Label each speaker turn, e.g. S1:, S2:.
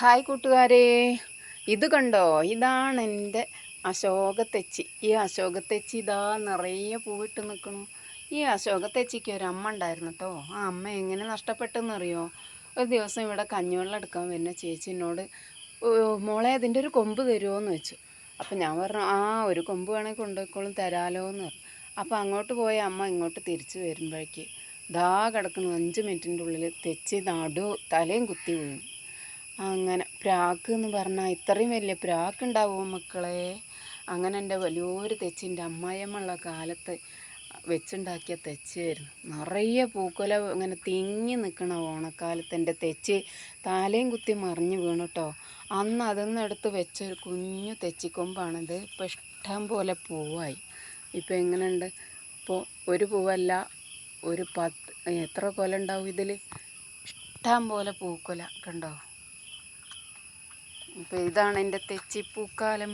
S1: Hi കൂട്ടുകാരെ. ഇത് കണ്ടോ? ഇതാണ് എന്റെ അശോകത്തെച്ചി. ഈ അശോകത്തെച്ചി ഇതാ നിറയെ പൂവിട്ട് നിൽക്കണു. ഈ അശോകത്തെച്ചിക്ക് ഒരു അമ്മ ഉണ്ടായിരുന്നു കേട്ടോ ആ അമ്മ എങ്ങനെ നഷ്ടപ്പെട്ടെന്നറിയോ? ഒരു ദിവസം ഇവിടെ കഞ്ഞിവെള്ളം എടുക്കാൻ വരുന്ന ചേച്ചി എന്നോട് മോളെ അതിന്റെ ഒരു കൊമ്പ് തരുമോ എന്ന് വെച്ചു. അപ്പം ഞാൻ പറഞ്ഞു ആ ഒരു കൊമ്പ് വേണമെങ്കിൽ കൊണ്ടുപോയിക്കോളും തരാലോ എന്ന് പറഞ്ഞു. അപ്പം അങ്ങോട്ട് പോയ അമ്മ ഇങ്ങോട്ട് തിരിച്ചു വരുമ്പോഴേക്ക് ദാ കിടക്കുന്നു അഞ്ച് മിനിറ്റിന്റെ ഉള്ളിൽ തെച്ചി നടു തലയും കുത്തി വീണു. അങ്ങനെ പ്രാക്ക് എന്ന് പറഞ്ഞാൽ ഇത്രയും വലിയ പ്രാക്ക് ഉണ്ടാവുമോ മക്കളെ? അങ്ങനെ എന്റെ വലിയൊരു തെച്ചിന്റെ അമ്മായിയമ്മുള്ള കാലത്ത് വെച്ചുണ്ടാക്കിയ തെച്ചായിരുന്നു. നിറയെ പൂക്കുല ഇങ്ങനെ തിങ്ങി നിൽക്കണ ഓണക്കാലത്ത് എന്റെ തെച്ചി താലയും കുത്തി മറിഞ്ഞ് വീണു കേട്ടോ അന്ന് അതൊന്നും എടുത്ത് വെച്ചൊരു കുഞ്ഞു തെച്ചിക്കൊമ്പാണിത്. ഇപ്പോൾ ഇഷ്ടം പോലെ പൂവായി. ഇപ്പോൾ എങ്ങനെയുണ്ട്? ഇപ്പോൾ ഒരു പൂവല്ല ഒരു പത്ത് എത്ര കൊല ഉണ്ടാവും ഇതിൽ ഇഷ്ടം പോലെ പൂക്കൊല കണ്ടോ? അപ്പോൾ ഇതാണ് എന്റെ തെച്ചിപ്പൂക്കാലം.